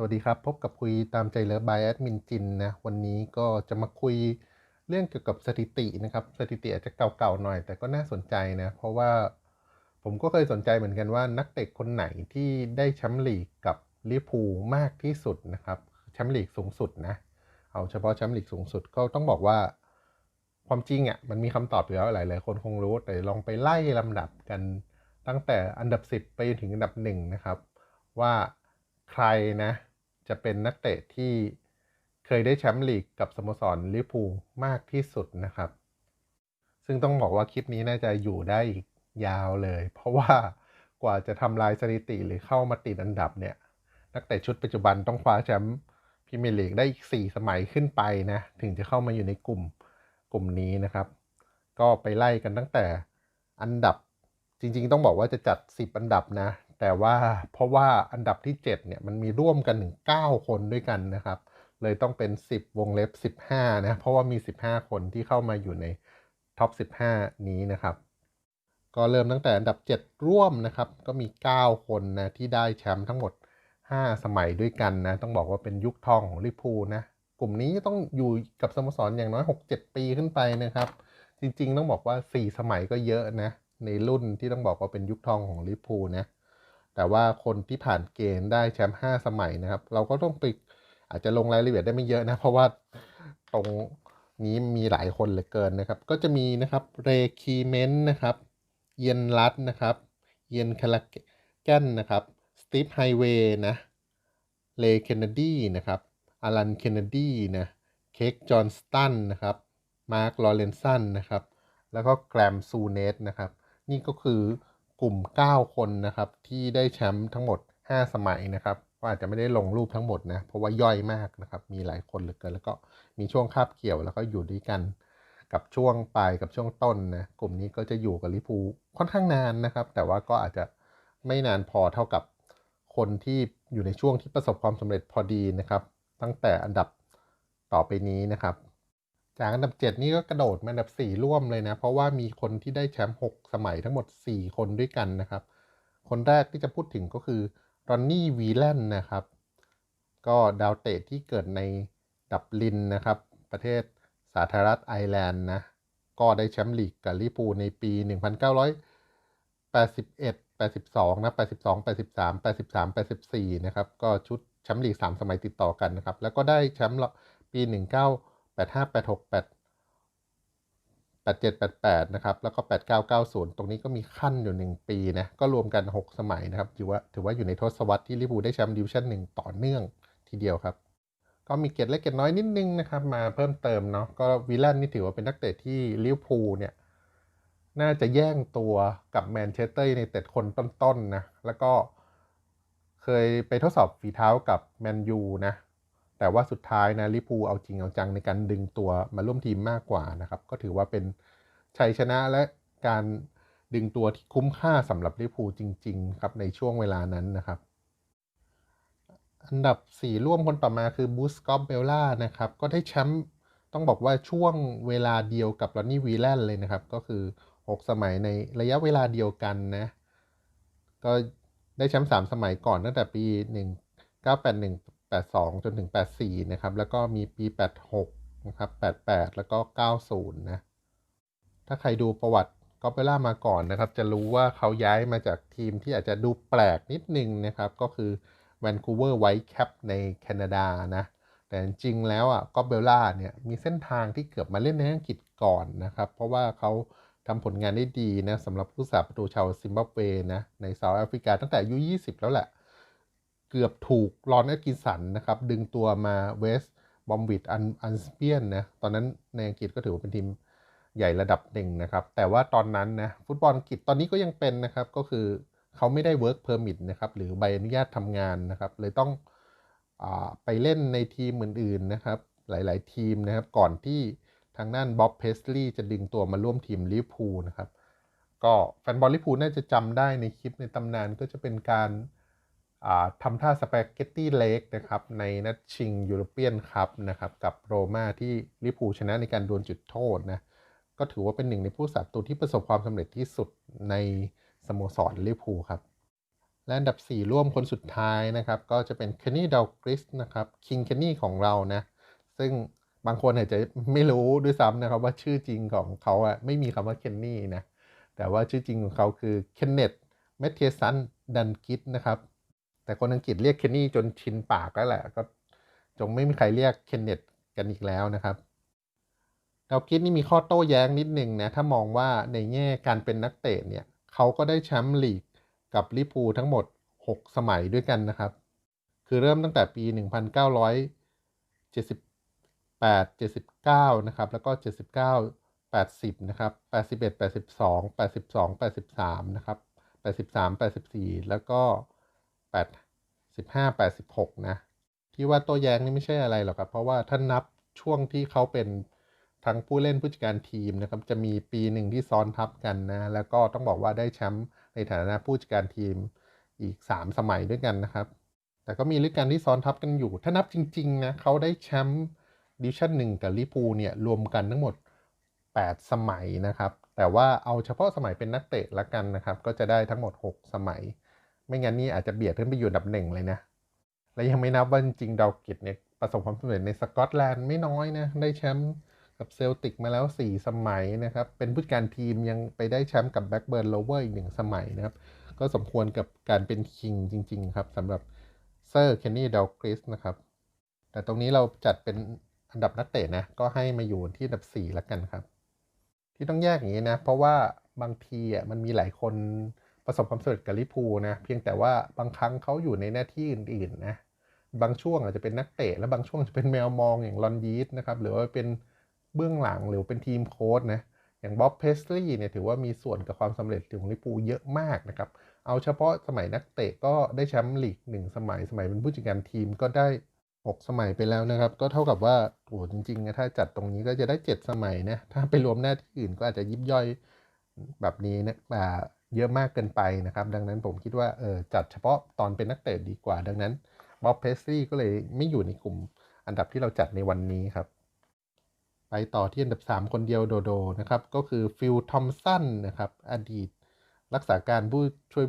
สวัสดีครับ พบกับคุยตามใจเลิฟบายแอดมินจินนะวันนี้ก็จะมาคุยเรื่องเกี่ยวกับสถิตินะครับ สถิติอาจจะเก่าๆหน่อย แต่ก็น่าสนใจนะเพราะว่าผมก็เคยสนใจเหมือนกันว่านักเตะคนไหนที่ได้แชมป์ลีกกับลิเวอร์พูลมากที่สุดนะครับแชมป์ลีกสูงสุดนะเอาเฉพาะแชมป์ลีกสูงสุดก็ต้องบอกว่า ความจริงอะมันมีคำตอบอยู่แล้วหลายๆคนคงรู้แต่ลองไปไล่ลำดับกันตั้งแต่อันดับ 10 ไปจนถึงอันดับหนึ่งนะครับว่าใครนะ จะเป็นนักเตะที่เคยได้แชมป์ลีกกับสโมสรลิเวอร์พูมากที่สุดนะครับ ซึ่งต้องบอกว่าคลิปนี้น่าจะอยู่ได้อีกยาวเลย เพราะว่ากว่าจะทำลายสถิติหรือเข้ามาติดอันดับเนี่ย นักเตะชุดปัจจุบันต้องคว้าแชมป์พรีเมียร์ลีกได้อีก 4 สมัยขึ้นไปนะ ถึงจะเข้ามาอยู่ในกลุ่มกลุ่มนี้นะครับ ก็ไปไล่กันตั้งแต่อันดับจริงๆ ต้องบอกว่าจะจัด 10 อันดับนะ แต่ว่าเพราะว่าอันดับที่ 7 เนี่ยมันมีร่วมกันถึง9คนด้วยกันนะครับ เลยต้องเป็น 10 วงเล็บ 15 นะ เพราะว่ามี 15 คนที่เข้ามาอยู่ในท็อป 15 นี้นะครับ ก็เริ่มตั้งแต่อันดับ 7 ร่วมนะครับ ก็มี 9 คนนะที่ได้แชมป์ทั้งหมด 5 สมัยด้วยกันนะ ต้องบอกว่าเป็นยุคทองของลิพูนะ กลุ่มนี้ต้องอยู่กับสโมสรอย่างน้อย 6-7 ปีขึ้นไปนะครับ จริงๆ ต้องบอกว่า 4 สมัยก็เยอะนะ ในรุ่นที่ต้องบอกว่าเป็นยุคทองของลิพูนะ แต่ว่าคนที่ผ่านเกณฑ์ได้แชมป์5สมัยนะครับ เราก็ต้องไปอาจจะลงรายละเอียดได้ไม่เยอะนะ เพราะว่าตรงนี้มีหลายคนเหลือเกินนะครับ ก็จะมีนะครับเรคีเมนนะครับ เยนรัตนะครับ เยนคาราแกนนะครับ สตีฟไฮเวย์นะ เลเคนเนดีนะครับอารันเคนเนดีนะ เค้กจอห์นสตันนะครับ มาร์คลอเรนสันนะครับ แล้วก็แกรมซูเนสนะครับ นี่ก็คือ กลุ่ม 9 คนนะครับที่ได้แชมป์ทั้งหมด 5 สมัยนะครับก็อาจจะไม่ได้ลงรูปทั้งหมดนะเพราะว่าย่อยมากนะครับมีหลายคนเหลือเกิน แล้วก็มีช่วงคาบเกี่ยวแล้วก็อยู่ด้วยกันกับช่วงปลายกับช่วงต้นนะกลุ่มนี้ก็จะอยู่กับลิปูค่อนข้างนานนะครับ แต่ว่าก็อาจจะไม่นานพอเท่ากับคนที่อยู่ในช่วงที่ประสบความสำเร็จพอดีนะครับ ตั้งแต่อันดับต่อไปนี้นะครับ จากอันดับ 7 นี่ก็กระโดดมาอันดับ 4 ร่วมเลยนะ เพราะว่ามีคนที่ได้แชมป์6สมัยทั้งหมด 4 คนด้วยกันนะครับ คนแรกที่จะพูดถึงก็คือรอนนี่วีแลนนะครับ ก็ดาวเตะที่เกิดในดับลินนะครับ ประเทศสาธารณรัฐไอร์แลนด์นะ ก็ได้แชมป์ลีกกับลิปูในปี 1981 82 นะ 82 83 83 84 นะครับ ก็ชุดแชมป์ลีก 3 สมัยติดต่อกันนะครับ แล้วก็ได้แชมป์ปี 85 86 8 87 88 นะครับ แล้วก็ 89 90 ตรงนี้ก็มีขั้นอยู่ 1 ปีนะ ก็รวมกัน 6 สมัยนะครับ ถือว่าถือว่าอยู่ในทศวรรษที่ลิเวอร์พูได้แชมป์ดิวิชั่น1 ต่อเนื่องทีเดียวครับ ก็มีเกตเล็กเกตน้อยนิดนึงนะครับ มาเพิ่มเติมเนาะ ก็วิลเลนนี่ถือว่าเป็นนักเตะที่ลิเวอร์พูลเนี่ยน่าจะแย่งตัวกับแมนเชสเตอร์ในเตะคนต้นๆนะ แล้วก็เคยไปทดสอบฝีเท้ากับแมนยูนะ แต่ว่าสุดท้ายนะลิปูเอาจริงเอาจังในการดึงตัวมาร่วมทีมมากกว่านะครับ ก็ถือว่าเป็นชัยชนะและการดึงตัวที่คุ้มค่าสำหรับลิปูจริง ๆ ครับในช่วงเวลานั้นนะครับ อันดับ 4 ร่วมคนต่อมาคือบูสกอฟเบลล่านะครับ ก็ได้แชมป์ต้องบอกว่าช่วงเวลาเดียวกับลอนนี่วีแลนเลยนะครับ ก็คือ 6 สมัยในระยะเวลาเดียวกันนะ ก็ได้แชมป์3สมัยก่อนตั้งแต่ปี 1981 82 จนถึง 84 นะครับ แล้วก็มีปี 86 นะครับ 88 แล้วก็ 90 นะ ถ้าใครดูประวัติกอปเปล่ามาก่อนนะครับ จะรู้ว่าเขาย้ายมาจากทีมที่อาจจะดูแปลกนิดนึงนะครับ ก็คือแวนคูเวอร์ไวท์แคปในแคนาดานะ แต่จริงแล้วอะกอปเบลล่าเนี่ยมีเส้นทางที่เกือบมาเล่นในอังกฤษก่อนนะครับ เพราะว่าเขาทำผลงานได้ดีนะสำหรับผู้สาประตูชาวซิมบับเวนะในเซาท์แอฟริกาตั้งแต่อายุ 20 แล้วแหละ เกือบถูกลอนแอตกินสันนะครับ ดึงตัวมาเวสบอมวิดอันอันสเปียนนะตอนนั้นในอังกฤษก็ถือว่าเป็นทีมใหญ่ระดับหนึ่งนะครับ แต่ว่าตอนนั้นนะฟุตบอลอังกฤษตอนนี้ก็ยังเป็นนะครับ ก็คือเขาไม่ได้ work permit นะครับ หรือใบอนุญาตทำงานนะครับ เลยต้องอไปเล่นในทีมอื่นๆนะครับ หลายๆทีมนะครับ ก่อนที่ทางด้านบ๊อบเพสลีย์จะดึงตัวมาร่วมทีมลิเวอร์พูลนะครับ ก็แฟนบอลลิเวอร์พูลน่าจะจำได้ในคลิปในตำนานก็จะเป็นการ ทำท่าสปาเกตตี้เล็กนะครับในนัดชิงยูโรเปียนคัพนะครับกับโรม่าที่ลิเวอร์พูชนะในการดวลจุดโทษนะก็ถือว่าเป็นหนึ่งในผู้สับตัวที่ประสบความสำเร็จที่สุดในสโมสรลิเวอร์พูครับและอันดับ 4 ร่วมคนสุดท้ายนะครับ ก็จะเป็นเคนนี่ดาวกริสนะครับคิงเคนนี่ของเรานะซึ่งบางคนอาจจะไม่รู้ด้วยซ้ำนะครับว่าชื่อจริงของเขาอะไม่มีคำว่าเคนนี่นะแต่ว่าชื่อจริงของเขาคือเคนเนตเมทเทสันดันกิสนะครับ แต่คนอังกฤษเรียกเคนนี่จนชินปากแล้วแหละก็จงไม่มีใครเรียกเคนเนตกันอีกแล้วนะครับดาวกิสนี่มีข้อโต้แย้งนิดนึงนะถ้ามองว่าในแง่การเป็นนักเตะเนี่ยเขาก็ได้แชมป์ลีกกับลิปูทั้งหมด 6 สมัยด้วยกันนะครับ คือเริ่มตั้งแต่ปี 1978 79 นะครับ แล้วก็ 79 80 นะครับ 81 82 82 83 นะครับ 83 84 แล้วก็ 85 86นะ ที่ว่าตัวแย้งนี่ไม่ใช่อะไรหรอกครับ เพราะว่าถ้านับช่วงที่เขาเป็นทั้งผู้เล่นผู้จัดการทีมนะครับจะมีปีหนึ่งที่ซ้อนทับกันนะ แล้วก็ต้องบอกว่าได้แชมป์ในฐานะผู้จัดการทีมอีก 3 สมัยด้วยกันนะครับ แต่ก็มีฤดูกาลที่ซ้อนทับกันอยู่ ถ้านับจริง ๆ นะเขาได้แชมป์ดิวิชั่นหนึ่งกับลิปูเนี่ยรวมกันทั้งหมด 8 สมัยนะครับ แต่ว่าเอาเฉพาะสมัยเป็นนักเตะละกันนะครับ ก็จะได้ทั้งหมด 6 สมัย ไม่งั้นนี่อาจจะเบียดขึ้นไปอยู่อันดับหนึ่งเลยนะ และยังไม่นับว่าจริงดาวกิจเนี่ยประสบความสำเร็จในสกอตแลนด์ไม่น้อยนะ ได้แชมป์กับเซลติกมาแล้ว 4 สมัยนะครับ เป็นผู้การทีมยังไปได้แชมป์กับแบ็กเบิร์นโลเวอร์อีกหนึ่งสมัยนะครับ ก็สมควรกับการเป็นคิงจริง ๆ ครับสำหรับเซอร์เคนนี่ดาวกริสนะครับ แต่ตรงนี้เราจัดเป็นอันดับนักเตะนะ ก็ให้มาอยู่ที่อันดับ4แล้วกันครับ ที่ต้องแยกอย่างนี้นะ เพราะว่าบางทีอะมันมีหลายคน ประสบความสำเร็จกับลิพูนะ เพียงแต่ว่าบางครั้งเขาอยู่ในหน้าที่อื่นๆนะ บางช่วงอาจจะเป็นนักเตะ และบางช่วงจะเป็นแมวมองอย่างลอนยีสนะครับ หรือว่าเป็นเบื้องหลังหรือเป็นทีมโค้ดนะ อย่างบ๊อบเพสลีย์เนี่ยถือว่ามีส่วนกับความสำเร็จของลิปูเยอะมากนะครับ เอาเฉพาะสมัยนักเตะก็ได้แชมป์ลีกหนึ่งสมัย สมัยเป็นผู้จัดการทีมก็ได้ 6 สมัยไปแล้วนะครับ ก็เท่ากับว่าโอ้จริงๆนะถ้าจัดตรงนี้ก็จะได้ 7 สมัยนะ ถ้าไปรวมหน้าที่อื่นก็อาจจะยิบย่อยแบบนี้นะ เยอะมากเกินไปนะครับ ดังนั้นผมคิดว่าเออจัดเฉพาะตอนเป็นนักเตะดีกว่า ดังนั้นบ๊อบเพสลีย์ก็เลยไม่อยู่ในกลุ่มอันดับที่เราจัดในวันนี้ครับ ไปต่อที่อันดับ 3 คนเดียวโดโดนะครับ ก็คือฟิลทอมสันนะครับ อดีต รักษาการผู้ช่วย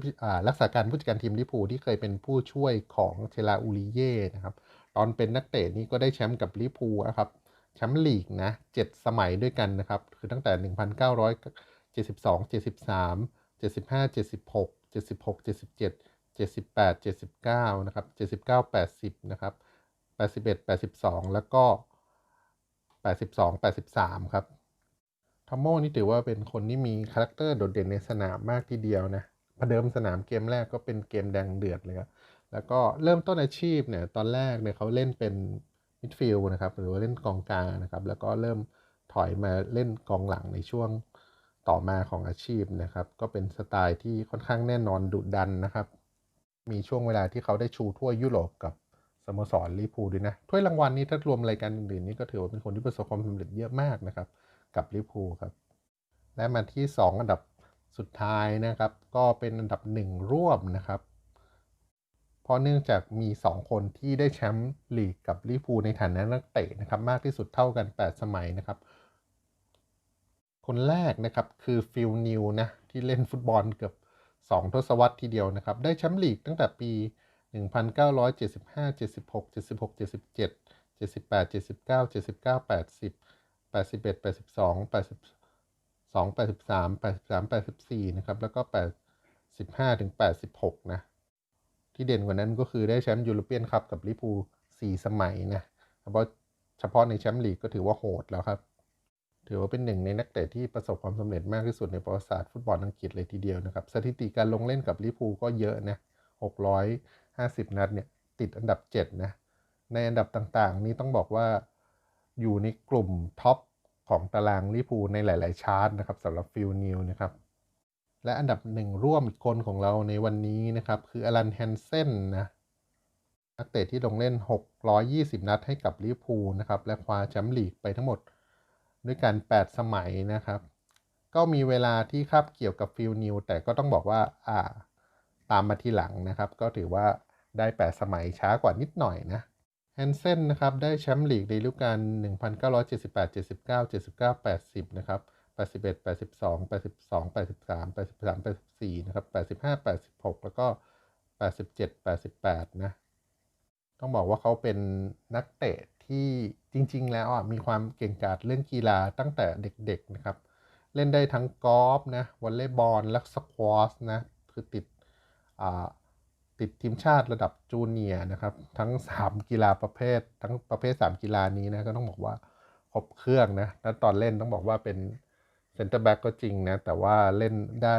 รักษาการผู้จัดการทีมลิปูที่เคยเป็นผู้ช่วยของเชลาอูริเย่นะครับ ตอนเป็นนักเตะนี้ก็ได้แชมป์กับลิปูนะครับแชมป์ลีกนะ7สมัยด้วยกันนะครับ คือตั้งแต่ 1972 73 75 76 76 77 78 79นะครับ79 80นะครับ81 82 แล้วก็ 82 83 ครับทอมโมนี่ถือว่าเป็นคนที่มีคาแรคเตอร์โดดเด่นในสนามมากทีเดียวนะประเดิมสนามเกมแรกก็เป็นเกมแดงเดือดเลยครับแล้วก็เริ่มต้นอาชีพเนี่ยตอนแรกเนี่ยเขาเล่นเป็นมิดฟิลด์นะครับหรือว่าเล่นกองกลางนะครับแล้วก็เริ่มถอยมาเล่นกองหลังในช่วง ต่อมาของอาชีพนะครับ ก็เป็นสไตล์ที่ค่อนข้างแน่นอนดุดันนะครับ มีช่วงเวลาที่เขาได้ชูถ้วยยุโรปกับสโมสรลิปูด้วยนะถ้วยรางวัลนี้ถ้ารวมรายการอื่นๆนี่ก็ถือว่าเป็นคนที่ประสบความสำเร็จเยอะมากนะครับ กับลิปูครับ และมาที่ 2 อันดับสุดท้ายนะครับ ก็เป็นอันดับ 1 ร่วมนะครับเพราะเนื่องจากมี 2 คนที่ได้แชมป์ลีกกับลิปูในฐานะนักเตะนะครับ มากที่สุดเท่ากัน 8 สมัยนะครับ คนแรกนะครับคือฟิลนิวนะที่เล่นฟุตบอลเกือบ 2 ทศวรรษทีเดียวนะครับ ได้แชมป์ลีกตั้งแต่ปี 1975 76 76 77 78 79 79 80 81 82 82 83 83 84นะครับแล้วก็85ถึง86นะที่เด่นกว่านั้นก็คือได้แชมป์ยูโรเปียนคัพกับลิปู4สมัยนะเฉพาะเฉพาะในแชมป์ลีกก็ถือว่าโหดแล้วครับ ถือว่าเป็นหนึ่งในนักเตะที่ประสบความสำเร็จมากที่สุดในประวัติศาสตร์ฟุตบอลอังกฤษเลยทีเดียวนะครับ สถิติการลงเล่นกับลิปูก็เยอะนะ 650 นัดเนี่ยติดอันดับ 7 นะ ในอันดับต่างๆ นี้ต้องบอกว่าอยู่ในกลุ่มท็อปของตารางลิปูในหลาย ๆ ชาร์ตนะครับสำหรับฟิลนิวนะครับ และอันดับหนึ่งร่วมอีกคนของเราในวันนี้นะครับ คืออลันแฮนเซนนะนักเตะที่ลงเล่น 620 นัดให้กับลิปูนะครับและคว้าแชมป์ลีกไปทั้งหมด ด้วยกัน 8 สมัยนะครับ ก็มีเวลาที่คาบเกี่ยวกับฟิลนิวแต่ก็ต้องบอกว่าอ่าตามมาทีหลังนะครับ ก็ถือว่าได้ 8 สมัยช้ากว่านิดหน่อยนะแฮนเซนนะครับได้แชมป์ลีกในฤดูกาล1978 79 79 80 นะครับ 81 82 82 83 83 84 นะครับ 85 86 แล้วก็ 87 88 นะ ต้องบอกว่าเขาเป็นนักเตะที่จริง ๆ แล้วอะมีความเก่งกาจเล่นกีฬาตั้งแต่เด็ก ๆ นะครับ เล่นได้ทั้งกอล์ฟนะวอลเลย์บอลและสควอชนะคือติดอ่าติดทีมชาติระดับจูเนียร์นะครับ ทั้ง 3 กีฬาประเภท ทั้งประเภท 3 กีฬานี้นะก็ต้องบอกว่าครบเครื่องนะแล้วตอนเล่นต้องบอกว่าเป็นเซนเตอร์แบ็กก็จริงนะ แต่ว่าเล่นได้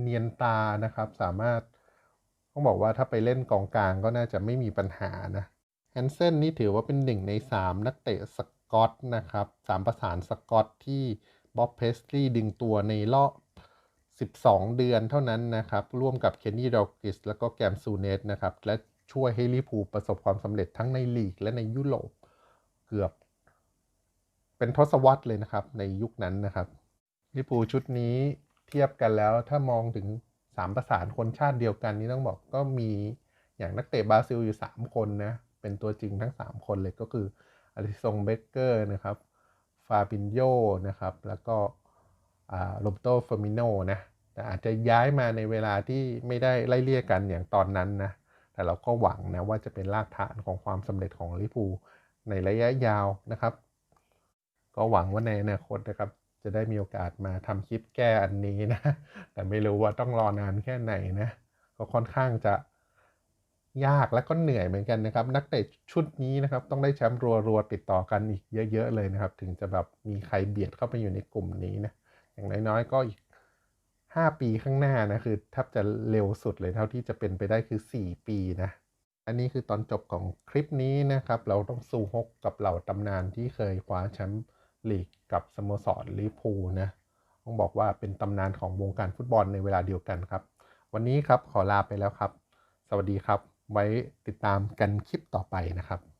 เนียนตานะครับ สามารถ ต้องบอกว่าถ้าไปเล่นกองกลางก็น่าจะไม่มีปัญหานะแฮนเซนนี่ถือว่าเป็นหนึ่งใน 3 นักเตะสกอตนะครับสามประสานสกอตที่บ๊อบเพสลีย์ดึงตัวในรอบ12 เดือนเท่านั้นนะครับ ร่วมกับเคนนี่ดอกิสแล้วก็แกมซูเนตนะครับ และช่วยให้ลิพูประสบความสำเร็จทั้งในลีกและในยุโรปเกือบ เป็นทศวรรษเลยนะครับ ในยุคนั้นนะครับลิพูชุดนี้เทียบกันแล้วถ้ามองถึง 3ประสานคนชาติเดียวกันนี่ต้องบอกก็มีอย่างนักเตะบราซิลอยู่ 3 คนนะ เป็นตัวจริงทั้ง 3 คนเลยก็คืออลิซงเบเกอร์นะครับฟาบินโยนะครับ แล้วก็โรบโตเฟอร์มิโนนะแต่อาจจะย้ายมาในเวลาที่ไม่ได้ไล่เลี่ยกันอย่างตอนนั้นนะ แต่เราก็หวังนะว่าจะเป็นรากฐานของความสำเร็จของลิปูในระยะยาวนะครับ ก็หวังว่าในอนาคตนะครับ จะได้มีโอกาสมาทำคลิปแก้อันนี้นะ แต่ไม่รู้ว่าต้องรอนานแค่ไหนนะ ก็ค่อนข้างจะยากและก็เหนื่อยเหมือนกันนะครับ นักเตะชุดนี้นะครับ ต้องได้แชมป์รัวๆติดต่อกันอีกเยอะๆเลยนะครับ ถึงจะแบบมีใครเบียดเข้าไปอยู่ในกลุ่มนี้นะ อย่างน้อยๆก็อีก 5 ปีข้างหน้านะคือแทบจะเร็วสุดเลยเท่าที่จะเป็นไปได้คือ 4 ปีนะ อันนี้คือตอนจบของคลิปนี้นะครับ เราต้องสู้ฮกกับเหล่าตำนานที่เคยคว้าแชมป์ ลีกกับสโมสรลิพูนะต้องบอกว่าเป็นตำนานของวงการฟุตบอลในเวลาเดียวกันครับ วันนี้ครับขอลาไปแล้วครับ สวัสดีครับ ไว้ติดตามกันคลิปต่อไปนะครับ